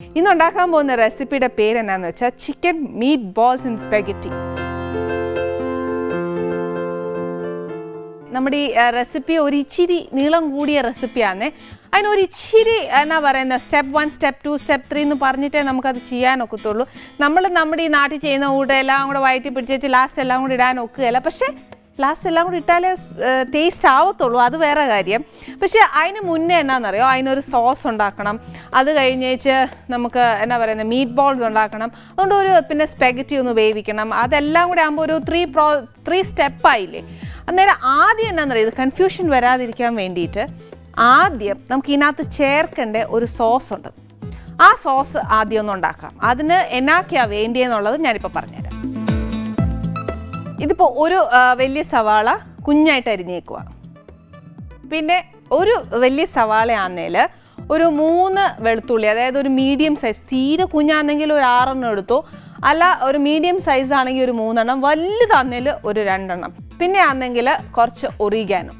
ഇന്ന് ഉണ്ടാക്കാൻ പോകുന്ന റെസിപ്പിയുടെ പേര് എന്നാന്ന് വെച്ചാൽ chicken meet balls in spaghetti. നമ്മുടെ ഈ റെസിപ്പി ഒരു ഇച്ചിരി നീളം കൂടിയ റെസിപ്പിയാണ് അതിനൊരു ഇച്ചിരി എന്നാ പറയുന്നത് step one step two step three എന്ന് പറഞ്ഞിട്ടേ നമുക്കത് ചെയ്യാനൊക്കത്തുള്ളൂ നമ്മൾ നമ്മുടെ ഈ നാട്ടിൽ ചെയ്യുന്ന കൂടെ എല്ലാം കൂടെ വയറ്റി പിടിച്ച് ലാസ്റ്റ് എല്ലാം കൂടി ഇടാൻ ഒക്കുകയില്ല. പക്ഷേ ലാസ്റ്റ് എല്ലാം കൂടി ഇട്ടാലേ ടേസ്റ്റ് ആവത്തുള്ളൂ. അത് വേറെ കാര്യം. പക്ഷേ അതിന് മുന്നേ എന്നാണെന്നറിയോ അതിനൊരു സോസ് ഉണ്ടാക്കണം. അത് കഴിഞ്ഞേച്ച് നമുക്ക് എന്നാ പറയുന്നത് മീറ്റ് ബോൾസ് ഉണ്ടാക്കണം. അതുകൊണ്ട് ഒരു പിന്നെ സ്പെഗറ്റി ഒന്ന് വേവിക്കണം. അതെല്ലാം കൂടി ആകുമ്പോൾ ഒരു ത്രീ പ്രോ ത്രീ സ്റ്റെപ്പായില്ലേ അന്നേരം ആദ്യം എന്നാണെന്നറിയോ ഇത് കൺഫ്യൂഷൻ വരാതിരിക്കാൻ വേണ്ടിയിട്ട് ആദ്യം നമുക്ക് ഇതിനകത്ത് ചേർക്കേണ്ട ഒരു സോസ് ഉണ്ട്. ആ സോസ് ആദ്യം ഒന്ന് ഉണ്ടാക്കാം. അതിന് എന്നാക്കിയാണ് വേണ്ടിയെന്നുള്ളത് ഞാനിപ്പോൾ പറഞ്ഞുതരാം. ഇതിപ്പോൾ ഒരു വലിയ സവാള കുഞ്ഞായിട്ട് അരിഞ്ഞേക്കുക പിന്നെ ഒരു വലിയ സവാളയാണെങ്കിൽ ഒരു മൂന്ന് വെളുത്തുള്ളി അതായത് ഒരു മീഡിയം സൈസ് തീരെ കുഞ്ഞാണെങ്കിൽ ഒരു ആറെണ്ണം എടുത്തു അല്ല ഒരു മീഡിയം സൈസ് ആണെങ്കിൽ ഒരു മൂന്നെണ്ണം വലുതാണെങ്കിൽ ഒരു രണ്ടെണ്ണം. പിന്നെ ആണെങ്കിൽ കുറച്ച് ഒറിഗാനോ.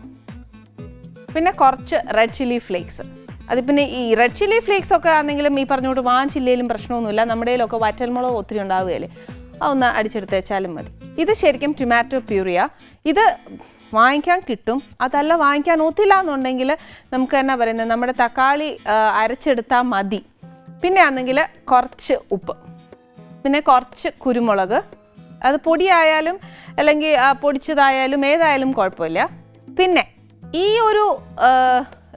പിന്നെ കുറച്ച് റെഡ് ചില്ലി ഫ്ലേക്സ്. അത് പിന്നെ ഈ റെഡ് ചില്ലി ഫ്ലേക്സ് ഒക്കെ ആണെങ്കിലും ഈ പറഞ്ഞുകൊണ്ട് വാങ്ങിച്ചില്ലേലും പ്രശ്നമൊന്നുമില്ല. നമ്മുടെ കയ്യിലൊക്കെ വറ്റൽമുളക് ഒത്തിരി ഉണ്ടാവുകയല്ലേ? അതൊന്ന് അടിച്ചെടുത്ത് വെച്ചാലും മതി. ഇത് ശരിക്കും ടൊമാറ്റോ പ്യൂറിയ ഇത് വാങ്ങിക്കാൻ കിട്ടും അതല്ല വാങ്ങിക്കാൻ ഒത്തില്ല എന്നുണ്ടെങ്കിൽ നമുക്ക് എന്നാ പറയുന്നത് നമ്മുടെ തക്കാളി അരച്ചെടുത്താൽ മതി. പിന്നെ ആണെങ്കിൽ കുറച്ച് ഉപ്പ് പിന്നെ കുറച്ച് കുരുമുളക്. അത് പൊടിയായാലും അല്ലെങ്കിൽ പൊടിച്ചതായാലും ഏതായാലും കുഴപ്പമില്ല. പിന്നെ ഈ ഒരു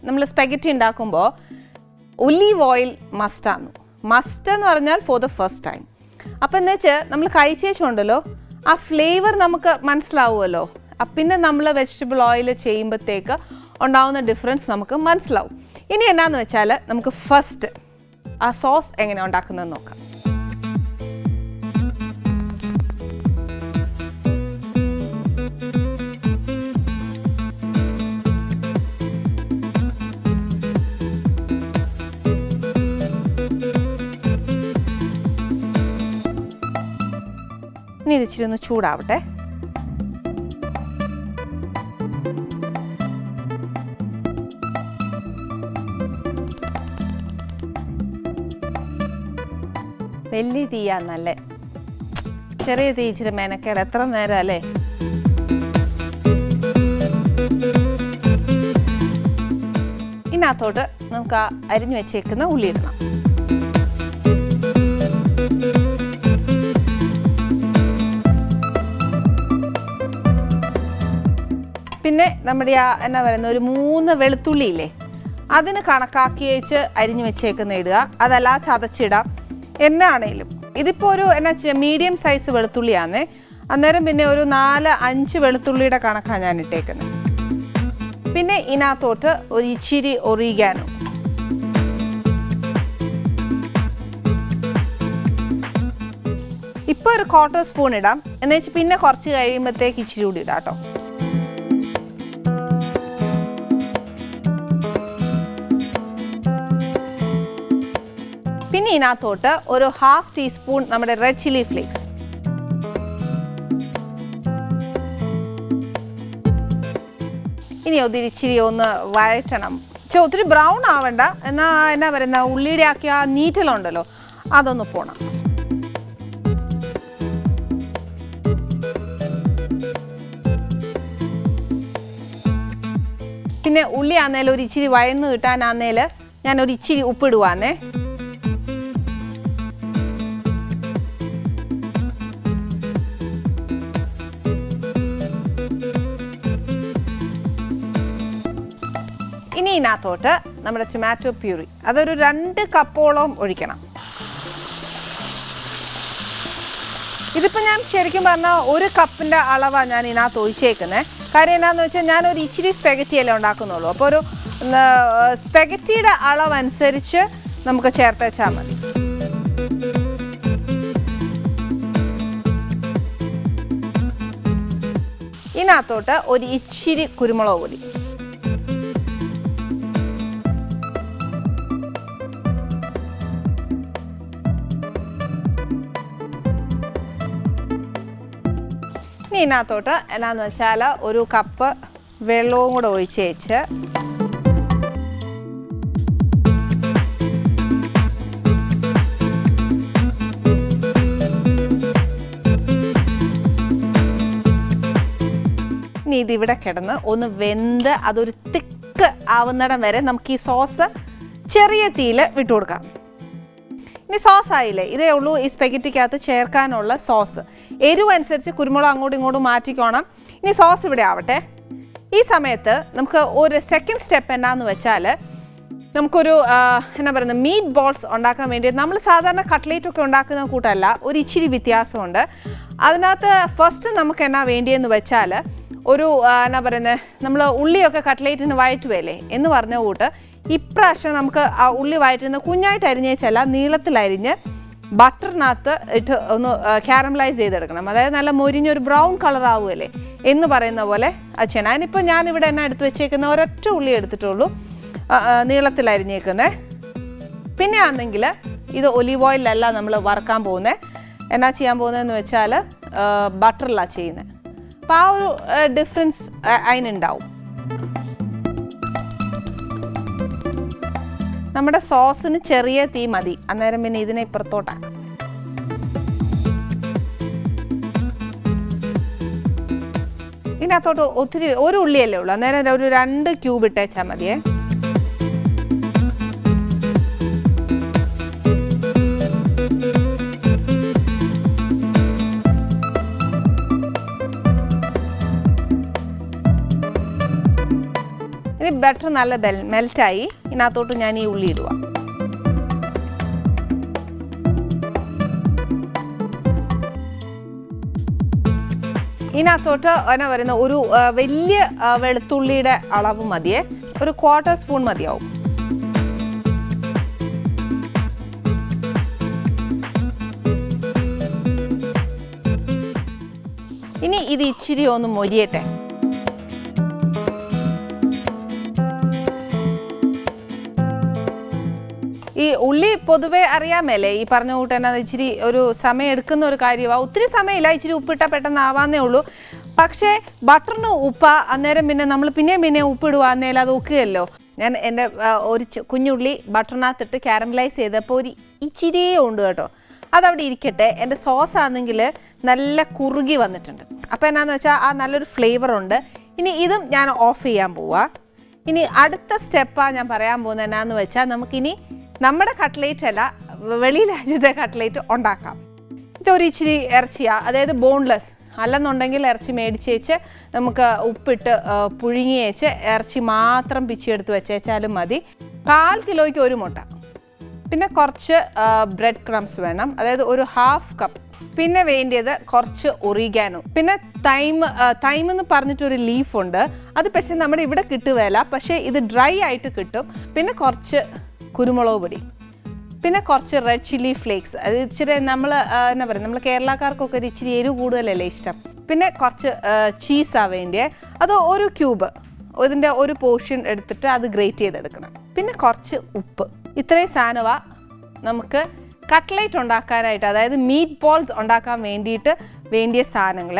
നമ്മൾ സ്പെഗറ്റി ഉണ്ടാക്കുമ്പോൾ ഒലീവ് ഓയിൽ മസ്റ്റാണ് മസ്റ്റ് എന്ന് പറഞ്ഞാൽ ഫോർ ദ ഫസ്റ്റ് ടൈം അപ്പം എന്ന് വെച്ചാൽ നമ്മൾ കഴിച്ചേച്ചുണ്ടല്ലോ ആ ഫ്ലേവർ നമുക്ക് മനസ്സിലാവുമല്ലോ. പിന്നെ നമ്മൾ വെജിറ്റബിൾ ഓയിൽ ചെയ്യുമ്പോഴത്തേക്ക് ഉണ്ടാവുന്ന ഡിഫറൻസ് നമുക്ക് മനസ്സിലാവും. ഇനി എന്നാന്ന് വെച്ചാൽ നമുക്ക് ഫസ്റ്റ് ആ സോസ് എങ്ങനെ ഉണ്ടാക്കുന്നതെന്ന് നോക്കാം. ഇനി ഇത് ഇച്ചിരി ഒന്ന് ചൂടാവട്ടെ. വലിയ തീയാ നല്ല ചെറിയ തീ ഇച്ചിരി മെനക്കേട്. എത്ര നേരം അല്ലേ? ഇതിനകത്തോട്ട് നമുക്ക് അരിഞ്ഞു വെച്ചേക്കുന്ന ഉള്ളി ഇടണം നമ്മുടെ ആ എന്നാ പറയുന്നത് ഒരു മൂന്ന് വെളുത്തുള്ളിയില്ലേ അതിന് കണക്കാക്കി വെച്ച് അരിഞ്ഞു വെച്ചേക്കുന്ന ഇടുക. അതല്ല ചതച്ചിടാം എന്നാണേലും ഇതിപ്പോൾ ഒരു എന്നാ മീഡിയം സൈസ് വെളുത്തുള്ളിയാന്നേ. അന്നേരം പിന്നെ ഒരു നാല് അഞ്ച് വെളുത്തുള്ളിയുടെ കണക്കാണ് ഞാൻ ഇട്ടേക്കുന്നത് പിന്നെ ഇതിനകത്തോട്ട് ഒരു ഇച്ചിരി ഒറിഗാനോ. ഇപ്പോൾ ഒരു ക്വാർട്ടർ സ്പൂൺ ഇടാം. എന്നുവെച്ച് പിന്നെ കുറച്ച് കഴിയുമ്പോഴത്തേക്ക് ഇച്ചിരി കൂടി ഇടാം കേട്ടോ. പിന്നെ ഇതിനകത്തോട്ട് ഒരു ഹാഫ് ടീസ്പൂൺ നമ്മുടെ റെഡ് ചില്ലി ഫ്ലേക്സ് ഇനി ഒത്തിരി ഇച്ചിരി ഒന്ന് വഴറ്റണം. പക്ഷെ ഒത്തിരി ബ്രൗൺ ആവണ്ട. എന്നാ എന്നാ പറയുന്ന ഉള്ളിയുടെ ആക്കി ആ നീറ്റലുണ്ടല്ലോ അതൊന്ന് പോണം. പിന്നെ ഉള്ളി ആന്നേൽ ഒരു ഇച്ചിരി വയന്ന് കിട്ടാനാന്നേൽ ഞാൻ ഒരു ഇച്ചിരി ഉപ്പിടുവാന്നേ. ഇതിനകത്തോട്ട് നമ്മുടെ ടൊമാറ്റോ പ്യൂറി അതൊരു രണ്ട് കപ്പോളം ഒഴിക്കണം. ഇതിപ്പോൾ ഞാൻ ശരിക്കും പറഞ്ഞാൽ ഒരു കപ്പിന്റെ അളവാണ് ഞാൻ ഇതിനകത്ത് ഒഴിച്ചേക്കുന്നത് കാര്യം എന്നാന്ന് വെച്ചാൽ ഞാൻ ഒരു ഇച്ചിരി സ്പെഗറ്റി അല്ലേ ഉണ്ടാക്കുന്നുള്ളൂ. അപ്പോൾ ഒരു സ്പെഗറ്റിയുടെ അളവനുസരിച്ച് നമുക്ക് ചേർത്ത് വെച്ചാൽ മതി. ഇതിനകത്തോട്ട് ഒരു ഇച്ചിരി കുരുമുളക് പൊടി. ഇതിനകത്തോട്ട് എന്നാന്ന് വെച്ചാൽ ഒരു കപ്പ് വെള്ളവും കൂടെ ഒഴിച്ച് വെച്ച്. ഇനി ഇതിവിടെ കിടന്ന് ഒന്ന് വെന്ത് അതൊരു തിക്ക് ആവുന്നിടം വരെ നമുക്ക് ഈ സോസ് ചെറിയ തീയിൽ വിട്ടു കൊടുക്കാം. ഇനി സോസ് ആയില്ലേ ഇതേ ഉള്ളൂ ഈ സ്പെഗറ്റിക്കകത്ത് ചേർക്കാനുള്ള സോസ്. എരിവ് അനുസരിച്ച് കുരുമുളക് അങ്ങോട്ടും ഇങ്ങോട്ടും മാറ്റിക്കോണം. ഇനി സോസ് ഇവിടെ ആവട്ടെ. ഈ സമയത്ത് നമുക്ക് ഒരു സെക്കൻഡ് സ്റ്റെപ്പ് എന്നാന്ന് വെച്ചാൽ നമുക്കൊരു എന്നാ പറയുന്നത് മീറ്റ് ബോൾസ് ഉണ്ടാക്കാൻ വേണ്ടി നമ്മൾ സാധാരണ കട്ട്ലേറ്റ് ഒക്കെ ഉണ്ടാക്കുന്ന കൂട്ടല്ല ഒരു ഇച്ചിരി വ്യത്യാസമുണ്ട്. അതിനകത്ത് ഫസ്റ്റ് നമുക്ക് എന്നാ വേണ്ടിയെന്ന് വെച്ചാൽ ഒരു എന്നാ പറയുന്നത് നമ്മൾ ഉള്ളിയൊക്കെ കട്ട്ലേറ്റിന് വഴറ്റുവല്ലേ എന്ന് പറഞ്ഞ കൂട്ട് ഇപ്രാവശ്യം നമുക്ക് ആ ഉള്ളി വഴറ്റുന്ന കുഞ്ഞായിട്ട് അരിഞ്ഞേച്ചല്ല നീളത്തിലരിഞ്ഞ് ബട്ടറിനകത്ത് ഇട്ട് ഒന്ന് ക്യാരമലൈസ് ചെയ്തെടുക്കണം. അതായത് നല്ല മൊരിഞ്ഞൊരു ബ്രൗൺ കളർ ആവുമല്ലേ എന്ന് പറയുന്ന പോലെ ചെയ്യണം അതിനിപ്പോൾ ഞാനിവിടെ എന്നാ എടുത്ത് വെച്ചേക്കുന്ന? ഒരൊറ്റ ഉള്ളി എടുത്തിട്ടുള്ളൂ. നീളത്തിലരിഞ്ഞേക്കുന്നത് പിന്നെ ആണെങ്കിൽ ഇത് ഒലീവ് ഓയിലല്ല നമ്മൾ വറുക്കാൻ പോകുന്നത് എന്നാ ചെയ്യാൻ പോകുന്നതെന്ന് വെച്ചാൽ ബട്ടറിലാണ് ചെയ്യുന്നത് അപ്പോൾ ആ ഒരു ഡിഫറൻസ് അതിനുണ്ടാവും നമ്മുടെ സോസിന് ചെറിയ തീ മതി. അന്നേരം പിന്നെ ഇതിനെ ഇപ്പുറത്തോട്ടാക്കാം ഇതിനകത്തോട്ട് ഒത്തിരി ഒരു ഉള്ളിയല്ലേ ഉള്ളൂ. അന്നേരം ഒരു രണ്ട് ക്യൂബ് ഇട്ടേച്ചാൽ മതിയേ. ബട്ടർ നല്ല ബെൽ മെൽറ്റായി ഇതിനകത്തോട്ട് ഞാൻ ഈ ഉള്ളി ഇടുക. ഇതിനകത്തോട്ട് എന്നാ പറയുന്ന ഒരു വലിയ വെളുത്തുള്ളിയുടെ അളവ് മതിയേ. ഒരു ക്വാർട്ടർ സ്പൂൺ മതിയാവും. ഇനി ഇത് ഇച്ചിരി ഒന്ന് മൊരിയട്ടെ. ഈ ഉള്ളി പൊതുവെ അറിയാമല്ലേ? ഈ പറഞ്ഞ കൂട്ട് അത് ഇച്ചിരി ഒരു സമയം എടുക്കുന്ന ഒരു കാര്യമാണ് ഒത്തിരി സമയമില്ല ഇച്ചിരി ഉപ്പിട്ട പെട്ടെന്ന് ആവാന്നേ ഉള്ളൂ. പക്ഷേ ബട്ടറിന് ഉപ്പ അന്നേരം പിന്നെ നമ്മൾ പിന്നെയും പിന്നെ അന്നേരം അത് ഒക്കുകയല്ലോ. ഞാൻ എന്റെ ഒരു കുഞ്ഞുള്ളി ബട്ടറിനകത്തിട്ട് ക്യാരമലൈസ് ചെയ്തപ്പോൾ ഒരു ഇച്ചിരിയേ ഉണ്ട് കേട്ടോ. അതവിടെ ഇരിക്കട്ടെ. എന്റെ സോസ് ആണെങ്കിൽ നല്ല കുറുകി വന്നിട്ടുണ്ട്. അപ്പോൾ എന്നാന്ന് വെച്ചാൽ ആ നല്ലൊരു ഫ്ലേവർ ഉണ്ട്. ഇനി ഇതും ഞാൻ ഓഫ് ചെയ്യാൻ പോവാ. ഇനി അടുത്ത സ്റ്റെപ്പാണ് ഞാൻ പറയാൻ പോകുന്നത് എന്നാന്ന് വെച്ചാൽ നമുക്കിനി നമ്മുടെ കട്ട്ലേറ്റ് അല്ല വെളി രാജ്യത്തെ കട്ട്ലേറ്റ് ഉണ്ടാക്കാം. ഇതൊരു ഇച്ചിരി ഇറച്ചിയാണ് അതായത് ബോൺലെസ്. അല്ലെന്നുണ്ടെങ്കിൽ ഇറച്ചി മേടിച്ച് വെച്ച് നമുക്ക് ഉപ്പിട്ട് പുഴുങ്ങി വെച്ച് ഇറച്ചി മാത്രം പിച്ചിയെടുത്ത് വെച്ചേച്ചാലും മതി. കാൽ കിലോയ്ക്ക് ഒരു മുട്ട. പിന്നെ കുറച്ച് ബ്രെഡ് ക്രംസ് വേണം. അതായത് ഒരു ഹാഫ് കപ്പ് പിന്നെ വേണ്ടിയത് കുറച്ച് ഒറിഗാനോ പിന്നെ തൈം തൈം എന്ന് പറഞ്ഞിട്ടൊരു ലീഫുണ്ട് അത് പക്ഷേ നമ്മുടെ ഇവിടെ കിട്ടുകയില്ല പക്ഷേ ഇത് ഡ്രൈ ആയിട്ട് കിട്ടും. പിന്നെ കുറച്ച് കുരുമുളക് പൊടി. പിന്നെ കുറച്ച് റെഡ് ചില്ലി ഫ്ലേക്സ് അത് ഇച്ചിരി നമ്മൾ എന്നാ പറയുക നമ്മൾ കേരളക്കാർക്കൊക്കെ ഇത് ഇച്ചിരി എരിവ് കൂടുതലല്ലേ ഇഷ്ടം? പിന്നെ കുറച്ച് ചീസാണ് വേണ്ടിയേ. അത് ഒരു ക്യൂബ് ഇതിന്റെ ഒരു പോർഷൻ എടുത്തിട്ട് അത് ഗ്രേറ്റ് ചെയ്തെടുക്കണം. പിന്നെ കുറച്ച് ഉപ്പ്. ഇത്രയും സാധനമാ നമുക്ക് കട്ട്ലേറ്റ് ഉണ്ടാക്കാനായിട്ട് അതായത് മീറ്റ് ബോൾസ് ഉണ്ടാക്കാൻ വേണ്ടിയിട്ട് വേണ്ടിയ സാധനങ്ങൾ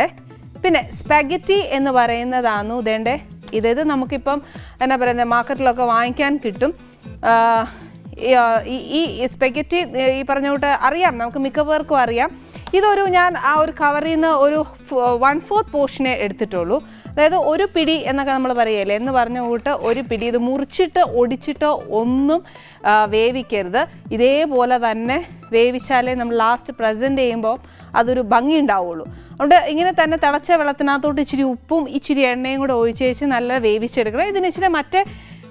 പിന്നെ സ്പെഗറ്റി എന്ന് പറയുന്നതാണ് ഇതേണ്ടേ? ഇതേത് നമുക്കിപ്പം എന്നാ പറയുന്നത് മാർക്കറ്റിലൊക്കെ വാങ്ങിക്കാൻ കിട്ടും. ഈ, സ്പെഗറ്റി ഈ പറഞ്ഞ കൂട്ട് അറിയാം. നമുക്ക് മിക്ക പേർക്കും അറിയാം. ഇതൊരു ഞാൻ ആ ഒരു കവറിൽ നിന്ന് ഒരു വൺ ഫോർത്ത് പോർഷനെ എടുത്തിട്ടുള്ളൂ. അതായത് ഒരു പിടി എന്നൊക്കെ നമ്മൾ പറയല്ലേ? എന്ന് പറഞ്ഞ കൂട്ട് ഒരു പിടി. ഇത് മുറിച്ചിട്ട് ഒടിച്ചിട്ടോ ഒന്നും വേവിക്കരുത്. ഇതേപോലെ തന്നെ വേവിച്ചാലേ നമ്മൾ ലാസ്റ്റ് പ്രസന്റ് ചെയ്യുമ്പോൾ അതൊരു ഭംഗി ഉണ്ടാവുള്ളൂ. അതുകൊണ്ട് ഇങ്ങനെ തന്നെ തിളച്ച വെള്ളത്തിനകത്തോട്ട് ഇച്ചിരി ഉപ്പും ഇച്ചിരി എണ്ണയും കൂടെ ഒഴിച്ച് വെച്ച് നല്ല വേവിച്ചെടുക്കണം. ഇതിന് ഇച്ചിരി മറ്റേ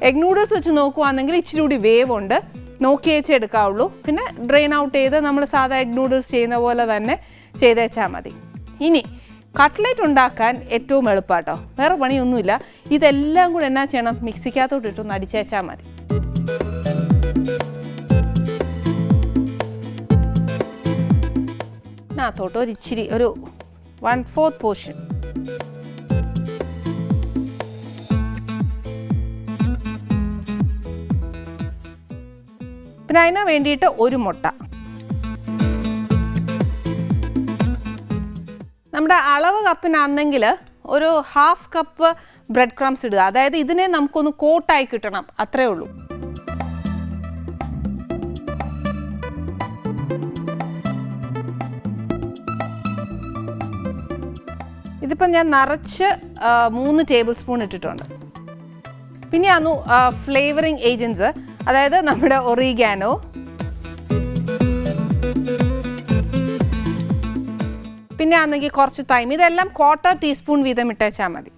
എഗ് നൂഡിൽസ് വെച്ച് നോക്കുവാണെങ്കിൽ ഇച്ചിരി കൂടി വേവ് ഉണ്ട് നോക്കി വെച്ചേ എടുക്കാവുള്ളൂ. പിന്നെ ഡ്രെയിൻ ഔട്ട് ചെയ്ത് നമ്മൾ സാധാ എഗ് നൂഡിൽസ് ചെയ്യുന്ന പോലെ തന്നെ ചെയ്തേച്ചാൽ മതി. ഇനി കട്ട്ലേറ്റ് ഉണ്ടാക്കാൻ ഏറ്റവും എളുപ്പാട്ടോ. വേറെ പണിയൊന്നുമില്ല. ഇതെല്ലാം കൂടെ എന്നാ ചെയ്യണം? മിക്സിക്കകത്തോട്ട് ഇട്ടൊന്ന് അടിച്ചേച്ചാൽ മതി. അതിനകത്തോട്ട് ഒരു ഇച്ചിരി ഒരു വൺ ഫോർത്ത് പോർഷൻ പിന്നെ അതിന് വേണ്ടിയിട്ട് ഒരു മുട്ട. നമ്മുടെ അളവ് കപ്പിനാണെങ്കിൽ ഒരു ഹാഫ് കപ്പ് ബ്രെഡ് ക്രംസ് ഇടുക. അതായത് ഇതിനെ നമുക്കൊന്ന് കോട്ടായി കിട്ടണം. അത്രേ ഉള്ളൂ. ഇതിപ്പം ഞാൻ നിറച്ച് മൂന്ന് ടേബിൾ സ്പൂൺ ഇട്ടിട്ടുണ്ട്. പിന്നെയാണ് ഫ്ലേവറിങ് ഏജൻസ് അതായത് നമ്മുടെ ഒറിഗാനോ. പിന്നെ ആണെങ്കിൽ കുറച്ച് തൈം ഇതെല്ലാം ക്വാർട്ടർ ടീസ്പൂൺ വീതം ഇട്ടേച്ചാൽ മതി.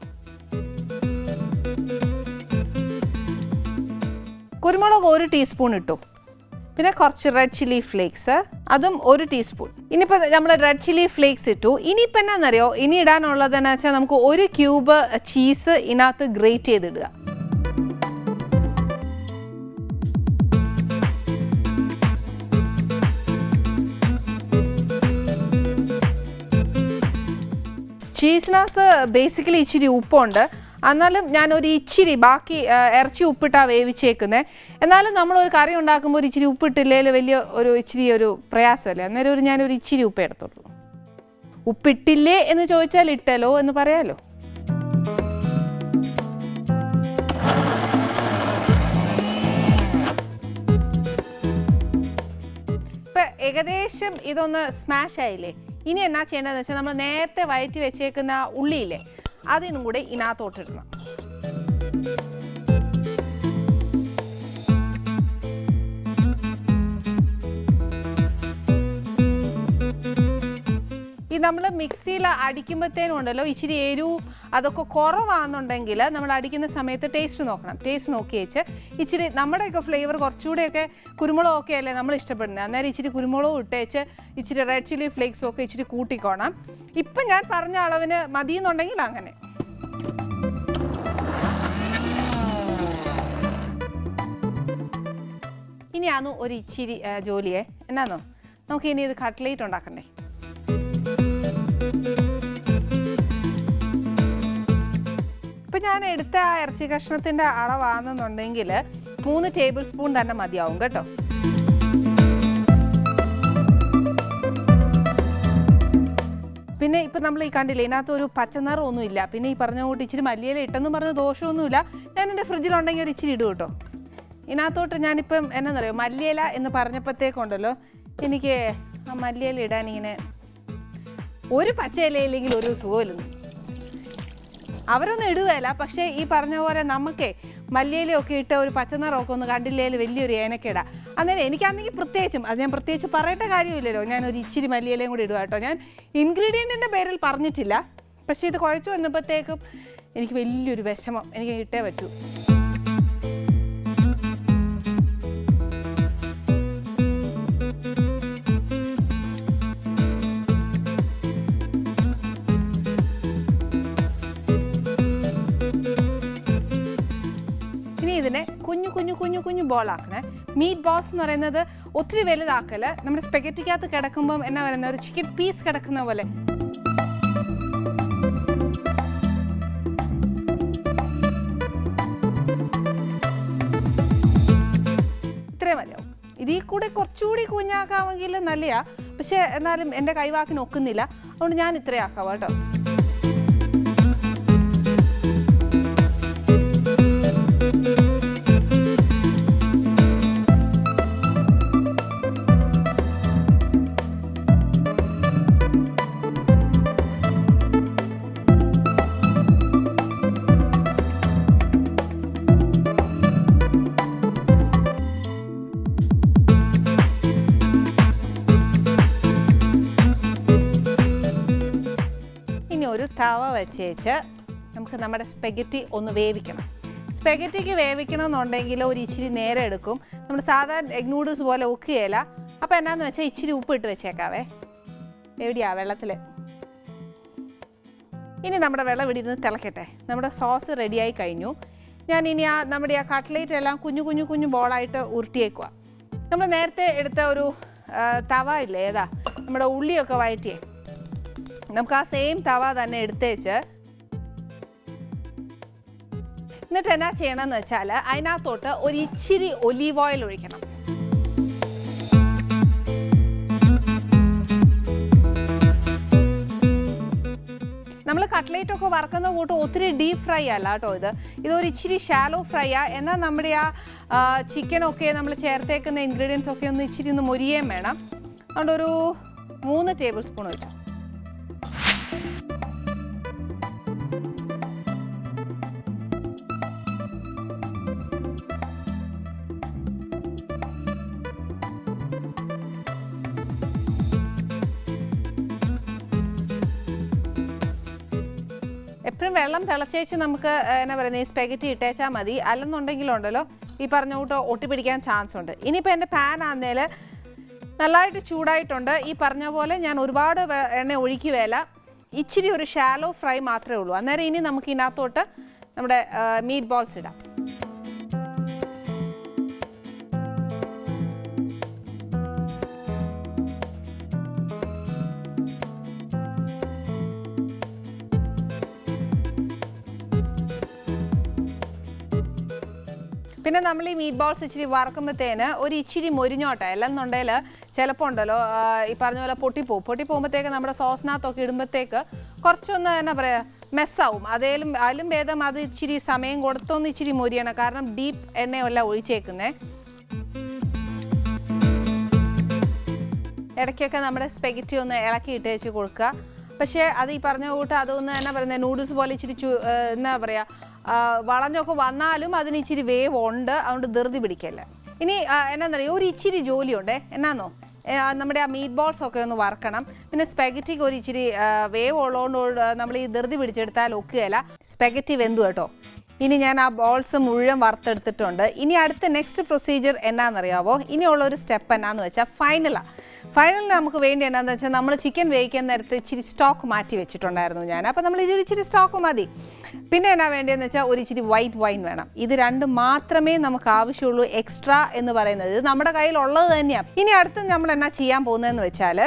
കുരുമുളക് ഒരു ടീസ്പൂൺ ഇട്ടു. പിന്നെ കുറച്ച് റെഡ് ചില്ലി ഫ്ലേക്സ് അതും ഒരു ടീസ്പൂൺ ഇനിയിപ്പോൾ നമ്മൾ റെഡ് ചില്ലി ഫ്ലേക്സ് ഇട്ടു. ഇനിയിപ്പോൾ എന്നാണെന്നറിയോ ഇനി ഇടാനുള്ളത് എന്ന് വെച്ചാൽ നമുക്ക് ഒരു ക്യൂബ് ചീസ് ഇതിനകത്ത് ഗ്രേറ്റ് ചെയ്തിടുക. ചീസിനകത്ത് ബേസിക്കലി ഇച്ചിരി ഉപ്പുണ്ട്. എന്നാലും ഞാനൊരു ഇച്ചിരി ബാക്കി ഇറച്ചി ഉപ്പിട്ടാണ് വേവിച്ചേക്കുന്നത് എന്നാലും നമ്മൾ ഒരു കറി ഉണ്ടാക്കുമ്പോൾ ഒരു ഇച്ചിരി ഉപ്പിട്ടില്ലെങ്കിൽ വലിയ ഒരു ഇച്ചിരി ഒരു പ്രയാസമല്ലേ? അന്നേരം ഒരു ഞാനൊരു ഇച്ചിരി ഉപ്പ് എടുത്തുള്ളൂ. ഉപ്പിട്ടില്ലേ എന്ന് ചോദിച്ചാൽ ഇട്ടല്ലോ എന്ന് പറയാലോ? ഇപ്പം ഏകദേശം ഇതൊന്ന് സ്മാഷ് ആയില്ലേ? ഇനി എന്നാ ചെയ്യേണ്ടതെന്ന് വെച്ചാൽ നമ്മൾ നേരത്തെ വയറ്റി വെച്ചേക്കുന്ന ഉള്ളിയില്ലേ അതിനും കൂടെ ഇതിനകത്തോട്ടിടണം ഈ നമ്മൾ മിക്സിയിൽ അടിക്കുമ്പോഴത്തേനും ഉണ്ടല്ലോ ഇച്ചിരി എരിവ് അതൊക്കെ കുറവാണെന്നുണ്ടെങ്കിൽ നമ്മൾ അടിക്കുന്ന സമയത്ത് ടേസ്റ്റ് നോക്കണം. ടേസ്റ്റ് നോക്കി വെച്ച് ഇച്ചിരി നമ്മുടെയൊക്കെ ഫ്ലേവർ കുറച്ചുകൂടെയൊക്കെ കുരുമുളകൊക്കെ അല്ലേ നമ്മൾ ഇഷ്ടപ്പെടുന്നത്. അന്നേരം ഇച്ചിരി കുരുമുളകും ഇട്ടേച്ച് ഇച്ചിരി റെഡ് ചില്ലി ഫ്ലേക്സും ഒക്കെ ഇച്ചിരി കൂട്ടിക്കോണം. ഇപ്പം ഞാൻ പറഞ്ഞ അളവിന് മതിയെന്നുണ്ടെങ്കിൽ അങ്ങനെ. ഇനിയാന്നു ഒരു ഇച്ചിരി ജോലിയെ. എന്നാന്നോ? നമുക്ക് ഇനി ഇത് കട്ട്ലേറ്റ് ഉണ്ടാക്കണ്ടേ? ഇപ്പം ഞാൻ എടുത്ത ആ ഇറച്ചി കഷ്ണത്തിന്റെ അളവാണെന്നുണ്ടെങ്കിൽ മൂന്ന് ടേബിൾ സ്പൂൺ തന്നെ മതിയാവും കേട്ടോ. പിന്നെ ഇപ്പം നമ്മൾ ഈ കണ്ടില്ലേ ഇതിനകത്ത് ഒരു പച്ചനിറമൊന്നും ഇല്ല. പിന്നെ ഈ പറഞ്ഞ കൂട്ട് ഇച്ചിരി മല്ലിയില ഇട്ടെന്ന് പറഞ്ഞ ദോഷമൊന്നുമില്ല. ഞാൻ എന്റെ ഫ്രിഡ്ജിലുണ്ടെങ്കിൽ ഒരു ഇച്ചിരി ഇടും കേട്ടോ. ഇതിനകത്തോട്ട് ഞാനിപ്പം എന്നാന്നറിയോ മല്ലിയില എന്ന് പറഞ്ഞപ്പോഴത്തേക്കുണ്ടല്ലോ എനിക്ക് ആ മല്ലിയില ഇടാൻ ഇങ്ങനെ ഒരു പച്ചയിലയില്ലെങ്കിൽ ഒരു സുഖമില്ലെന്ന് അവരൊന്നും ഇടുകയല്ല. പക്ഷേ ഈ പറഞ്ഞ പോലെ നമുക്കേ മല്ലിയിലൊക്കെ ഇട്ട് ഒരു പച്ചനിറമൊക്കെ ഒന്ന് കണ്ടില്ലേൽ വലിയൊരു ഏനക്കേട അന്നേരം എനിക്കാണെങ്കിൽ പ്രത്യേകിച്ചും അത് ഞാൻ പ്രത്യേകിച്ച് പറയേണ്ട കാര്യമില്ലല്ലോ. ഞാൻ ഒരു ഇച്ചിരി മല്ലിയിലയും കൂടി ഇടുക കേട്ടോ. ഞാൻ ഇൻഗ്രീഡിയന്റിന്റെ പേരിൽ പറഞ്ഞിട്ടില്ല. പക്ഷേ ഇത് കുഴച്ചു വന്നപ്പോഴത്തേക്കും എനിക്ക് വലിയൊരു വിഷമം എനിക്ക് കിട്ടേ പറ്റൂ. കുഞ്ഞു ആക്കുന്നത് മീറ്റ് ബോൾസ് എന്ന് പറയുന്നത് ഒത്തിരി വലുതാക്കൽ നമ്മുടെ സ്പെഗറ്റിക്കകത്ത് കിടക്കുമ്പം എന്നാ പറയുന്നത് ഒരു ചിക്കൻ പീസ് കിടക്കുന്ന പോലെ. ഇത്രയും മതിയാവും ഇതിൽ കൂടെ കുറച്ചുകൂടി കുഞ്ഞാക്കാമെങ്കിൽ നല്ലയാ. പക്ഷേ എന്നാലും എന്റെ കൈവാക്കിന് ഒക്കുന്നില്ല അതുകൊണ്ട് ഞാൻ ഇത്രയാക്കാം കേട്ടോ. വെച്ചേച്ച് നമുക്ക് നമ്മുടെ സ്പെഗറ്റി ഒന്ന് വേവിക്കണം. സ്പെഗറ്റിക്ക് വേവിക്കണമെന്നുണ്ടെങ്കിൽ ഒരു ഇച്ചിരി നേരം എടുക്കും. നമ്മൾ സാധാരണ എഗ് നൂഡിൽസ് പോലെ ഒക്കുകയില്ല. അപ്പോൾ എന്നാന്ന് വെച്ചാൽ ഇച്ചിരി ഉപ്പ് ഇട്ട് വെച്ചേക്കാവേ. എവിടെയാ വെള്ളത്തിൽ ഇനി നമ്മുടെ വെള്ളം ഇവിടെ ഇരുന്ന് തിളക്കട്ടെ. നമ്മുടെ സോസ് റെഡിയായി കഴിഞ്ഞു. ഞാൻ ഇനി ആ നമ്മുടെ ആ കട്ട്ലേറ്റ് എല്ലാം കുഞ്ഞു കുഞ്ഞു കുഞ്ഞു ബോളായിട്ട് ഉരുട്ടിയേക്കുക നമ്മൾ നേരത്തെ എടുത്ത ഒരു തവ ഇല്ലേ ഏതാ? നമ്മുടെ ഉള്ളിയൊക്കെ വഴറ്റിയേ. നമുക്ക് ആ സെയിം തവ തന്നെ എടുത്തേച്ച് എന്നിട്ട് എന്നാ ചെയ്യണമെന്ന് വെച്ചാൽ അതിനകത്തോട്ട് ഒരു ഇച്ചിരി ഒലീവ് ഓയിൽ ഒഴിക്കണം. നമ്മൾ കട്ട്ലേറ്റ് ഒക്കെ വറക്കുന്ന കൂട്ട് ഒത്തിരി ഡീപ്പ് ഫ്രൈ അല്ല കേട്ടോ ഇത്. ഇതൊരു ഇച്ചിരി ഷാലോ ഫ്രൈ ആ. എന്നാൽ നമ്മുടെ ആ ചിക്കനൊക്കെ നമ്മൾ ചേർത്തേക്കുന്ന ഇൻഗ്രീഡിയൻസ് ഒക്കെ ഒന്ന് ഇച്ചിരി ഒന്ന് മൊരിയേം വേണം. അതുകൊണ്ടൊരു മൂന്ന് ടേബിൾ സ്പൂൺ വെച്ചു എപ്പോഴും വെള്ളം തിളച്ചേച്ച് നമുക്ക് എന്നാ പറയുന്നത് ഈ സ്പെഗറ്റി ഇട്ടേച്ചാൽ മതി. അല്ലെന്നുണ്ടെങ്കിലുണ്ടല്ലോ ഈ പറഞ്ഞ കൂട്ട് ഒട്ടിപ്പിടിക്കാൻ ചാൻസ് ഉണ്ട്. ഇനിയിപ്പോൾ എന്റെ പാൻ ആന്നേൽ നല്ലതായിട്ട് ചൂടായിട്ടുണ്ട്. ഈ പറഞ്ഞ പോലെ ഞാൻ ഒരുപാട് എണ്ണ ഒഴിക്കുകയില്ല ഇച്ചിരി ഒരു ഷാലോ ഫ്രൈ മാത്രമേ ഉള്ളൂ. അന്നേരം ഇനി നമുക്ക് ഇതിനകത്തോട്ട് നമ്മുടെ മീറ്റ് ബോൾസ് ഇടാം. നമ്മൾ ഈ മീറ്റ് ബോൾസ് ഇച്ചിരി വറക്കുമ്പോഴത്തേന് ഒരു ഇച്ചിരി മൊരിഞ്ഞോട്ടെ? അല്ലെന്നുണ്ടെങ്കിൽ ചിലപ്പോൾ ഉണ്ടല്ലോ ഈ പറഞ്ഞ പോലെ പൊട്ടിപ്പോവും. പൊട്ടിപ്പോകുമ്പോഴത്തേക്ക് നമ്മുടെ സോസിനകത്തൊക്കെ ഇടുമ്പോഴത്തേക്ക് കുറച്ചൊന്ന് എന്നാ പറയുക മെസ്സാവും അതേലും അതിലും ഭേദം അത് ഇച്ചിരി സമയം കൊടുത്തൊന്ന് ഇച്ചിരി മൊരിയണം. കാരണം ഡീപ്പ് എണ്ണയല്ല ഒഴിച്ചേക്കുന്നേ. ഇടയ്ക്കൊക്കെ നമ്മുടെ സ്പെഗറ്റി ഒന്ന് ഇളക്കി ഇട്ട് വെച്ച് കൊടുക്കുക. പക്ഷേ അത് ഈ പറഞ്ഞ കൂട്ട് അതൊന്ന് എന്നാ പറയുന്നത് നൂഡിൽസ് പോലെ ഇച്ചിരി എന്നാ പറയുക വളഞ്ഞൊക്കെ വന്നാലും അതിന് ഇച്ചിരി വേവ് ഉണ്ട്. അതുകൊണ്ട് ധൃതി പിടിക്കല്ല. ഇനി എന്നാന്ന് എന്നാന്നറിയോ? ഒരു ഇച്ചിരി ജോലിയുണ്ട്. എന്നാന്നോ? നമ്മുടെ ആ മീറ്റ് ബോൾസ് ഒക്കെ ഒന്ന് വറക്കണം. പിന്നെ സ്പെഗറ്റിക്ക് ഒരു ഇച്ചിരി വേവ് ഉള്ളതുകൊണ്ട് നമ്മൾ ഈ ധൃതി പിടിച്ചെടുത്താൽ ഒക്കുകയില്ല. സ്പെഗറ്റി വെന്തു കേട്ടോ. ഇനി ഞാൻ ആ ബോൾസ് മുഴുവൻ വറുത്തെടുത്തിട്ടുണ്ട്. ഇനി അടുത്ത നെക്സ്റ്റ് പ്രൊസീജിയർ എന്നാണെന്നറിയാവോ ഇനിയുള്ള ഒരു സ്റ്റെപ്പ് എന്നാന്ന് വെച്ചാൽ ഫൈനലാണ് ഫൈനൽ നമുക്ക് വേണ്ടി എന്നാന്ന് വെച്ചാൽ നമ്മൾ ചിക്കൻ വേവിക്കാൻ നേരത്തെ ഇച്ചിരി സ്റ്റോക്ക് മാറ്റി വെച്ചിട്ടുണ്ടായിരുന്നു ഞാൻ. അപ്പോൾ നമ്മൾ ഇതിൽ ഇച്ചിരി സ്റ്റോക്ക് മതി. പിന്നെ എന്നാ വേണ്ടിയെന്ന് വെച്ചാൽ ഒരു ഇച്ചിരി വൈറ്റ് വൈൻ വേണം. ഇത് രണ്ടും മാത്രമേ നമുക്ക് ആവശ്യമുള്ളൂ എക്സ്ട്രാ എന്ന് പറയുന്നത്. ഇത് നമ്മുടെ കയ്യിലുള്ളത് തന്നെയാണ് ഇനി അടുത്ത് നമ്മൾ എന്നാ ചെയ്യാൻ പോകുന്നതെന്ന് വെച്ചാൽ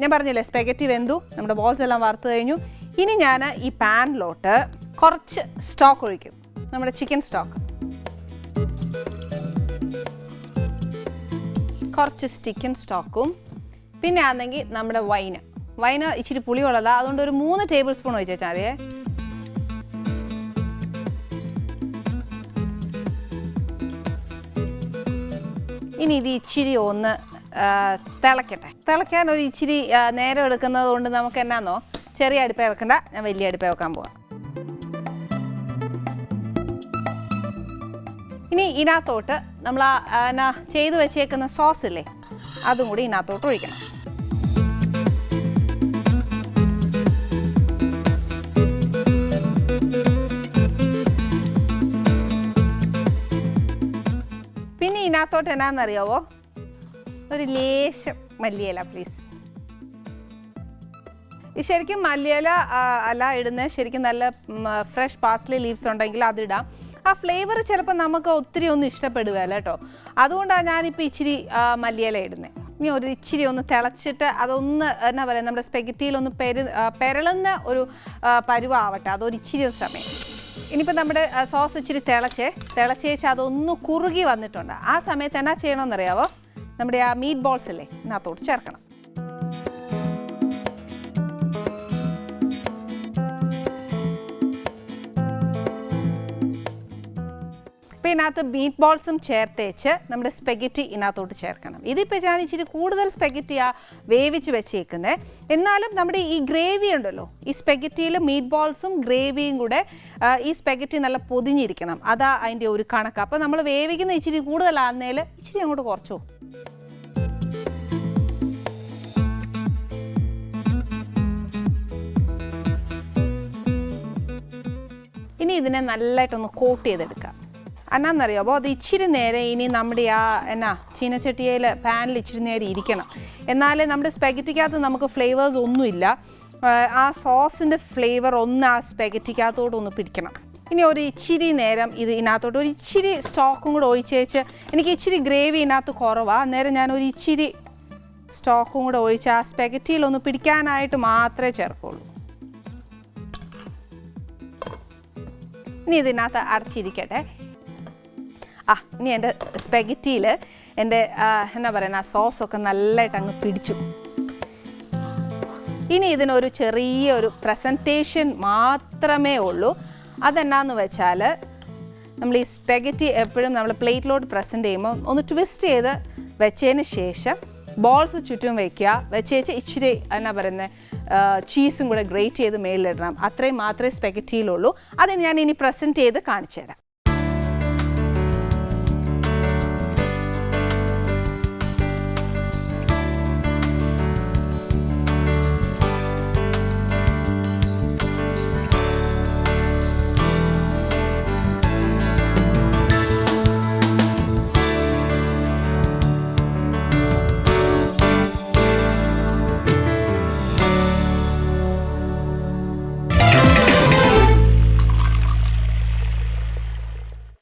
ഞാൻ പറഞ്ഞില്ലേ സ്പെഗറ്റി വെന്തു. നമ്മുടെ ബോൾസ് എല്ലാം വറുത്ത് കഴിഞ്ഞു. ഇനി ഞാൻ ഈ പാനിലോട്ട് കുറച്ച് സ്റ്റോക്ക് ഒഴിക്കും. നമ്മുടെ ചിക്കൻ സ്റ്റോക്ക്. കുറച്ച് ചിക്കൻ സ്റ്റോക്കും. പിന്നെ ആണെങ്കിൽ നമ്മുടെ വൈന് വൈന് ഇച്ചിരി പുളിയുള്ളതാണ് അതുകൊണ്ട് ഒരു മൂന്ന് ടേബിൾ സ്പൂൺ ഒഴിച്ചാൽ മതിയേ ഇനി ഇത് ഇച്ചിരി ഒന്ന് തിളക്കട്ടെ. തിളയ്ക്കാൻ ഒരു ഇച്ചിരി നേരം എടുക്കുന്നത് കൊണ്ട് നമുക്ക് എന്നാന്നോ? ചെറിയ അടുപ്പേ വെക്കണ്ട ഞാൻ വലിയ അടുപ്പേ വെക്കാൻ പോവാം. ഇനി ഇതിനകത്തോട്ട് നമ്മൾ ആ എന്നാ ചെയ്തു വെച്ചേക്കുന്ന സോസ് ഇല്ലേ അതും കൂടി ഇതിനകത്തോട്ട് ഒഴിക്കണം. പിന്നെ ഇതിനകത്തോട്ട് എന്നാന്നറിയാവോ? ഒരു ലേശം മല്ലിയില പ്ലീസ് ഈ ശരിക്കും മല്ലിയില അല്ല ഇടുന്നത് ശരിക്കും നല്ല ഫ്രഷ് പാസ്ലി ലീവ്സ് ഉണ്ടെങ്കിൽ അതിടാം ആ ഫ്ലേവർ ചിലപ്പോൾ നമുക്ക് ഒത്തിരി ഒന്നും ഇഷ്ടപ്പെടുകയല്ല കേട്ടോ. അതുകൊണ്ടാണ് ഞാനിപ്പോൾ ഇച്ചിരി മല്ലിയില ഇടുന്നത് ഇനി ഒരു ഇച്ചിരി ഒന്ന് തിളച്ചിട്ട് അതൊന്ന് എന്നാ പറയുക നമ്മുടെ സ്പെഗറ്റിയിലൊന്ന് പെരു പെരളുന്ന ഒരു പരുവാവട്ടെ. അതൊരു ഇച്ചിരി സമയം. ഇനിയിപ്പോൾ നമ്മുടെ സോസ് ഇച്ചിരി തിളച്ചേ. തിളച്ചേച്ച് അതൊന്ന് കുറുകി വന്നിട്ടുണ്ട്. ആ സമയത്ത് എന്നാ ചെയ്യണമെന്നറിയാവോ? നമ്മുടെ ആ മീറ്റ് ബോൾസ് അല്ലേ ഇതിനകത്തോട്ട് ചേർക്കണം. അപ്പോൾ ഇതിനകത്ത് മീറ്റ് ബോൾസും ചേർത്തേച്ച് നമ്മുടെ സ്പെഗറ്റി ഇതിനകത്തോട്ട് ചേർക്കണം. ഇതിപ്പോൾ ഞാൻ ഇച്ചിരി കൂടുതൽ സ്പെഗറ്റിയാണ് വേവിച്ച് വെച്ചേക്കുന്നത് എന്നാലും നമ്മുടെ ഈ ഗ്രേവി ഉണ്ടല്ലോ ഈ സ്പെഗറ്റിയിൽ മീറ്റ് ബോൾസും ഗ്രേവിയും കൂടെ ഈ സ്പെഗറ്റി നല്ല പൊതിഞ്ഞിരിക്കണം. അതാ അതിന്റെ ഒരു കണക്ക്. അപ്പോൾ നമ്മൾ വേവിക്കുന്ന ഇച്ചിരി കൂടുതലാകുന്നതിൽ ഇച്ചിരി അങ്ങോട്ട് കുറച്ചു. ഇനി ഇതിനെ നല്ലതായിട്ടൊന്ന് കോട്ട് ചെയ്തെടുക്കാം. എന്നാന്നറിയാമോ അത് ഇച്ചിരി നേരം ഇനി നമ്മുടെ ആ എന്നാ ചീനച്ചട്ടിയിൽ പാനിൽ ഇച്ചിരി നേരം ഇരിക്കണം. എന്നാലേ നമ്മുടെ സ്പെഗറ്റിക്കകത്ത് നമുക്ക് ഫ്ലേവേഴ്സ് ഒന്നുമില്ല. ആ, സോസിന്റെ ഫ്ലേവർ ഒന്ന് ആ സ്പെഗറ്റിക്കകത്തോട്ട് ഒന്ന് പിടിക്കണം. ഇനി ഒരു ഇച്ചിരി നേരം ഇത് ഇതിനകത്തോട്ട് ഒരു ഇച്ചിരി സ്റ്റോക്കും കൂടെ ഒഴിച്ചേച്ച് എനിക്ക് ഇച്ചിരി ഗ്രേവി ഇതിനകത്ത് കുറവാണ് അന്നേരം ഞാൻ ഒരു ഇച്ചിരി സ്റ്റോക്കും കൂടെ ഒഴിച്ച് ആ സ്പെഗറ്റിയിൽ ഒന്ന് പിടിക്കാനായിട്ട് മാത്രമേ ചേർക്കുള്ളൂ. ഇനി ഇതിനകത്ത് അടച്ചിരിക്കട്ടെ. ആ ഇനി എന്റെ സ്പെഗറ്റിയിൽ എന്റെ എന്നാ പറയുന്ന ആ സോസൊക്കെ നല്ലതായിട്ട് അങ്ങ് പിടിച്ചു. ഇനി ഇതിനൊരു ചെറിയൊരു പ്രസന്റേഷൻ മാത്രമേ ഉള്ളൂ. അതെന്നാന്ന് വെച്ചാൽ നമ്മൾ ഈ സ്പെഗറ്റി എപ്പോഴും നമ്മൾ പ്ലേറ്റിലോട്ട് പ്രസന്റ് ചെയ്യുമ്പോൾ ഒന്ന് ട്വിസ്റ്റ് ചെയ്ത് വെച്ചതിന് ശേഷം ബോൾസ് ചുറ്റും വെക്കുക. വെച്ചേച്ച് ഇച്ചിരി എന്നാ പറയുന്നത് ചീസും കൂടെ ഗ്രേറ്റ് ചെയ്ത് മേളിലിടണം. അത്രയും മാത്രമേ സ്പെഗറ്റിയിലുള്ളൂ അതിന് ഞാൻ ഇനി പ്രസന്റ് ചെയ്ത് കാണിച്ചു തരാം